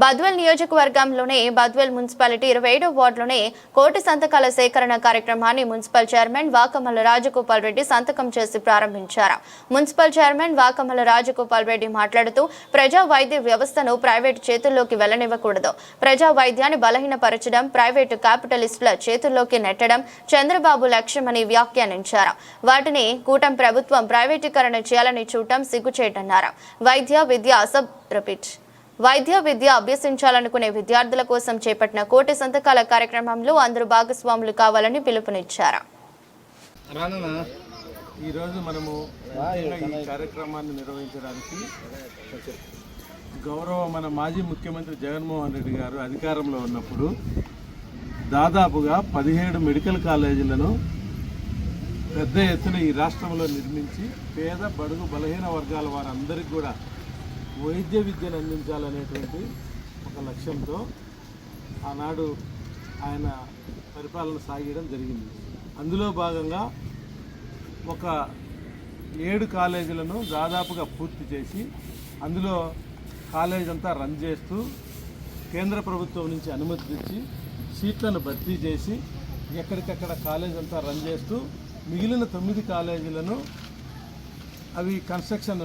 బద్వెల్ నియోజకవర్గంలోనే బద్వెల్ మున్సిపాలిటీ ఇరవై ఏడో వార్డులోనే కోటి సంతకాల సేకరణ కార్యక్రమాన్ని మున్సిపల్ చైర్మన్ వాకమల రాజగోపాల్ రెడ్డి సంతకం చేసి ప్రారంభించారు. మున్సిపల్ చైర్మన్ వాకమల రాజగోపాల్ రెడ్డి మాట్లాడుతూ ప్రజా వైద్య వ్యవస్థను ప్రైవేటు చేతుల్లోకి వెళ్ళనివ్వకూడదు ప్రజా వైద్యాన్ని బలహీనపరచడం ప్రైవేటు క్యాపిటలిస్టుల చేతుల్లోకి నెట్టడం చంద్రబాబు లక్ష్యమని వ్యాఖ్యానించారు. వాటిని కూటమి ప్రభుత్వం ప్రైవేటీకరణ చేయాలని చూడటం సిగ్గుచేటన్నారు. వైద్య విద్య అసబ్ రిపీట్. వైద్య విద్య అభ్యసించాలనుకునే విద్యార్థుల కోసం చేపట్టిన కోటి సంతకాల కార్యక్రమంలో అందరూ భాగస్వాములు కావాలని పిలుపునిచ్చారు. ఈరోజు మనము ఈ కార్యక్రమాన్ని నిర్వహించడానికి గౌరవ మన మాజీ ముఖ్యమంత్రి జగన్మోహన్ రెడ్డి గారు అధికారంలో ఉన్నప్పుడు దాదాపుగా పదిహేడు మెడికల్ కాలేజీలను పెద్ద ఎత్తున ఈ రాష్ట్రంలో నిర్మించి పేద బడుగు బలహీన వర్గాల వారందరికీ కూడా వైద్య విద్యను అందించాలనేటువంటి ఒక లక్ష్యంతో ఆనాడు ఆయన పరిపాలన సాగడం జరిగింది. అందులో భాగంగా ఒక ఏడు కాలేజీలను దాదాపుగా పూర్తి చేసి అందులో కాలేజ్ అంతా రన్ చేస్తూ కేంద్ర ప్రభుత్వం నుంచి అనుమతి తెచ్చి సీట్లను భర్తీ చేసి ఎక్కడికక్కడ కాలేజ్ అంతా రన్ చేస్తూ మిగిలిన తొమ్మిది కాలేజీలను అవి కన్స్ట్రక్షన్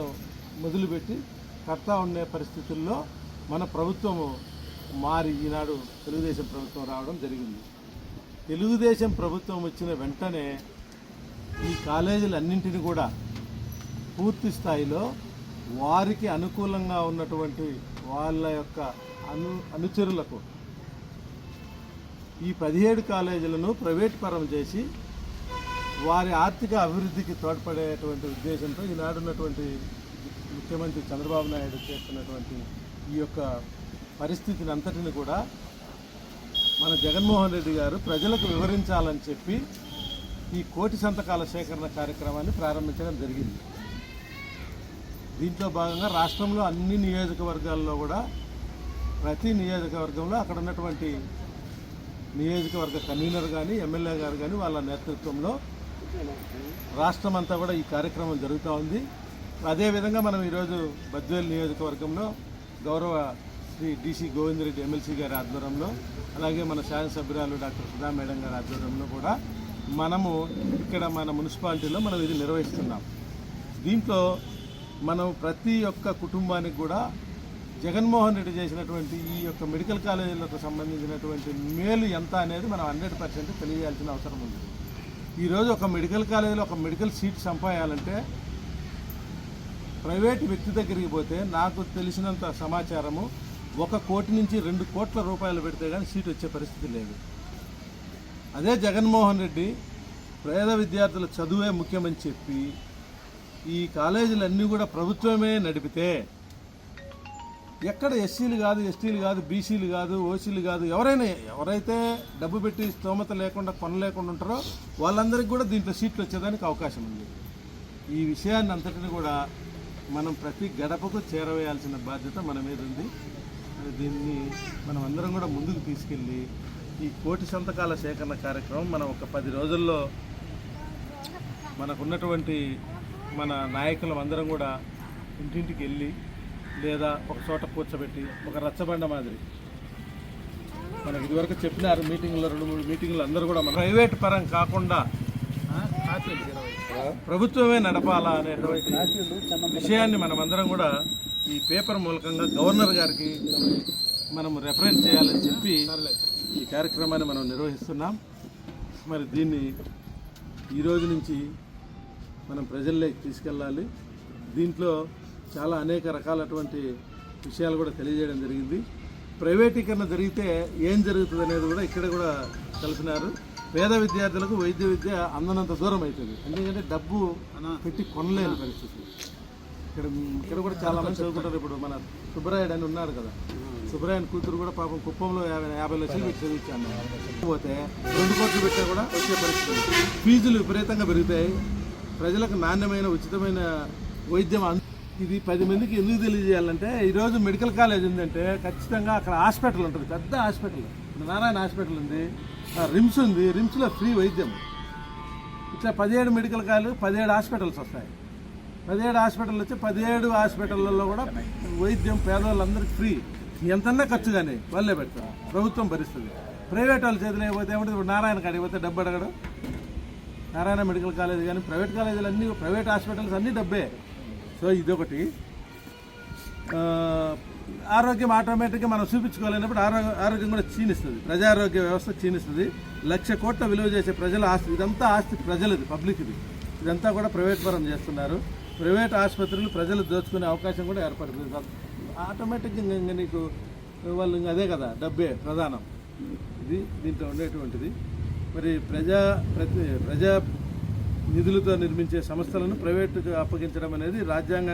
మొదలుపెట్టి కడతా ఉండే పరిస్థితుల్లో మన ప్రభుత్వము మారి ఈనాడు తెలుగుదేశం ప్రభుత్వం రావడం జరిగింది. తెలుగుదేశం ప్రభుత్వం వచ్చిన వెంటనే ఈ కాలేజీలన్నింటినీ కూడా పూర్తి స్థాయిలో వారికి అనుకూలంగా ఉన్నటువంటి వాళ్ళ యొక్క అను అనుచరులకు ఈ పదిహేడు కాలేజీలను ప్రైవేట్ పరం చేసి వారి ఆర్థిక అభివృద్ధికి తోడ్పడేటువంటి ఉద్దేశంతో ఈనాడు ఉన్నటువంటి ముఖ్యమంత్రి చంద్రబాబు నాయుడు చేస్తున్నటువంటి ఈ యొక్క పరిస్థితిని అంతటిని కూడా మన జగన్మోహన్ రెడ్డి గారు ప్రజలకు వివరించాలని చెప్పి ఈ కోటి సంతకాల సేకరణ కార్యక్రమాన్ని ప్రారంభించడం జరిగింది. దీంట్లో భాగంగా రాష్ట్రంలో అన్ని నియోజకవర్గాల్లో కూడా ప్రతి నియోజకవర్గంలో అక్కడ ఉన్నటువంటి నియోజకవర్గ కన్వీనర్ కానీ ఎమ్మెల్యే గారు కానీ వాళ్ళ నేతృత్వంలో రాష్ట్రం అంతా కూడా ఈ కార్యక్రమం జరుగుతూ ఉంది. అదేవిధంగా మనం ఈరోజు బద్వేల్ నియోజకవర్గంలో గౌరవ శ్రీ డీసీ గోవిందరెడ్డి ఎమ్మెల్సీ గారి ఆధ్వర్యంలో అలాగే మన శాసనసభ్యురాలు డాక్టర్ సుధా మేడం గారి ఆధ్వర్యంలో కూడా మనము ఇక్కడ మన మున్సిపాలిటీలో మనం ఇది నిర్వహిస్తున్నాం. దీంట్లో మనం ప్రతి ఒక్క కుటుంబానికి కూడా జగన్మోహన్ రెడ్డి చేసినటువంటి ఈ యొక్క మెడికల్ కాలేజీలకు సంబంధించినటువంటి మేలు ఎంత అనేది మనం హండ్రెడ్ పర్సెంట్ తెలియజేయాల్సిన అవసరం ఉంది. ఈరోజు ఒక మెడికల్ కాలేజీలో ఒక మెడికల్ సీట్ సంపాయాలంటే ప్రైవేట్ వ్యక్తి దగ్గరికి పోతే నాకు తెలిసినంత సమాచారము ఒక కోటి నుంచి రెండు కోట్ల రూపాయలు పెడితే కానీ సీట్ వచ్చే పరిస్థితి లేదు. అదే జగన్మోహన్ రెడ్డి పేద విద్యార్థుల చదువే ముఖ్యమని చెప్పి ఈ కాలేజీలన్నీ కూడా ప్రభుత్వమే నడిపితే ఎక్కడ ఎస్సీలు కాదు ఎస్టీలు కాదు బీసీలు కాదు ఓసీలు కాదు ఎవరైనా ఎవరైతే డబ్బు పెట్టి స్తోమత లేకుండా కొనలేకుండా ఉంటారో వాళ్ళందరికీ కూడా దీంట్లో సీట్లు వచ్చేదానికి అవకాశం ఉంది. ఈ విషయాన్ని అంతటిని కూడా మనం ప్రతి గడపకు చేరవేయాల్సిన బాధ్యత మన మీద ఉంది. దీన్ని మనం అందరం కూడా ముందుకు తీసుకెళ్ళి ఈ కోటి సంతకాల సేకరణ కార్యక్రమం మనం ఒక పది రోజుల్లో మనకున్నటువంటి మన నాయకులం అందరం కూడా ఇంటింటికి వెళ్ళి లేదా ఒక చోట కూర్చోబెట్టి ఒక రచ్చబండ మాదిరి. మనకి ఇదివరకు చెప్పినారు మీటింగ్లో రెండు మూడు మీటింగ్లు అందరూ కూడా ప్రైవేట్ పరం కాకుండా ప్రభుత్వమే నడపాలా అనేటువంటి విషయాన్ని మనం అందరం కూడా ఈ పేపర్ మూలకంగా గవర్నర్ గారికి మనం రెఫరెన్స్ చేయాలని చెప్పి ఈ కార్యక్రమాన్ని మనం నిర్వహిస్తున్నాం. మరి దీన్ని ఈ రోజు నుంచి మనం ప్రజల్లోకి తీసుకెళ్ళాలి. దీంట్లో చాలా అనేక రకాలటువంటి విషయాలు కూడా తెలియజేయడం జరిగింది. ప్రైవేటీకరణ జరిగితే ఏం జరుగుతుంది అనేది కూడా ఇక్కడ కూడా కలిపినారు పేద విద్యార్థులకు వైద్య విద్య అందనంత దూరం అవుతుంది ఎందుకంటే డబ్బు పెట్టి కొనలేని పరిస్థితి. ఇక్కడ ఇక్కడ కూడా చాలా మంది చదువుకుంటారు. ఇప్పుడు మన సుబ్బరాయుడు అని ఉన్నాడు కదా. సుబ్బరాయుడు కూతురు కూడా పాపం కుప్పంలో యాభై యాభై లక్షలు పెట్టి చదివించాను. పోతే రెండు కోట్లు పెట్టా కూడా వచ్చే పరిస్థితి. ఫీజులు విపరీతంగా పెరుగుతాయి. ప్రజలకు నాణ్యమైన ఉచితమైన వైద్యం అంద ఇది పది మందికి ఎందుకు తెలియజేయాలంటే ఈరోజు మెడికల్ కాలేజ్ ఉందంటే ఖచ్చితంగా అక్కడ హాస్పిటల్ ఉంటుంది. పెద్ద హాస్పిటల్. నారాయణ హాస్పిటల్ ఉంది. రిమ్స్ ఉంది. రిమ్స్లో ఫ్రీ వైద్యం. ఇట్లా పదిహేడు మెడికల్ కాలేజ్ పదిహేడు హాస్పిటల్స్ వస్తాయి. పదిహేడు హాస్పిటల్ వచ్చి పదిహేడు హాస్పిటల్లో కూడా వైద్యం పేదవాళ్ళందరికీ ఫ్రీ. ఎంతన్నా ఖర్చు కానీ వాళ్ళే పెడతారు. ప్రభుత్వం భరిస్తుంది. ప్రైవేట్ వాళ్ళు చేతిలో అయిపోతే ఏమంటే ఇప్పుడు నారాయణ కాడికి పోతే డబ్బు అడగడం. నారాయణ మెడికల్ కాలేజ్ కానీ ప్రైవేట్ కాలేజీలు అన్నీ ప్రైవేట్ హాస్పిటల్స్ అన్నీ డబ్బే. సో ఇదొకటి. ఆరోగ్యం ఆటోమేటిక్గా మనం చూపించుకోలేనప్పుడు ఆరోగ్య ఆరోగ్యం కూడా క్షీణిస్తుంది. ప్రజారోగ్య వ్యవస్థ క్షీణిస్తుంది. లక్ష కోట్ల విలువ చేసే ప్రజల ఆస్తి ఇదంతా ఆస్తి ప్రజలది పబ్లిక్ది. ఇదంతా కూడా ప్రైవేట్ పరం చేస్తున్నారు. ప్రైవేట్ ఆసుపత్రులు ప్రజలు దోచుకునే అవకాశం కూడా ఏర్పడుతుంది. ఆటోమేటిక్గా ఇంక- నీకు వాళ్ళు అదే కదా డబ్బే ప్రధానం. ఇది దీంట్లో ఉండేటువంటిది. మరి ప్రజా ప్రతి ప్రజా నిధులతో నిర్మించే సంస్థలను ప్రైవేటుకు అప్పగించడం అనేది రాజ్యాంగ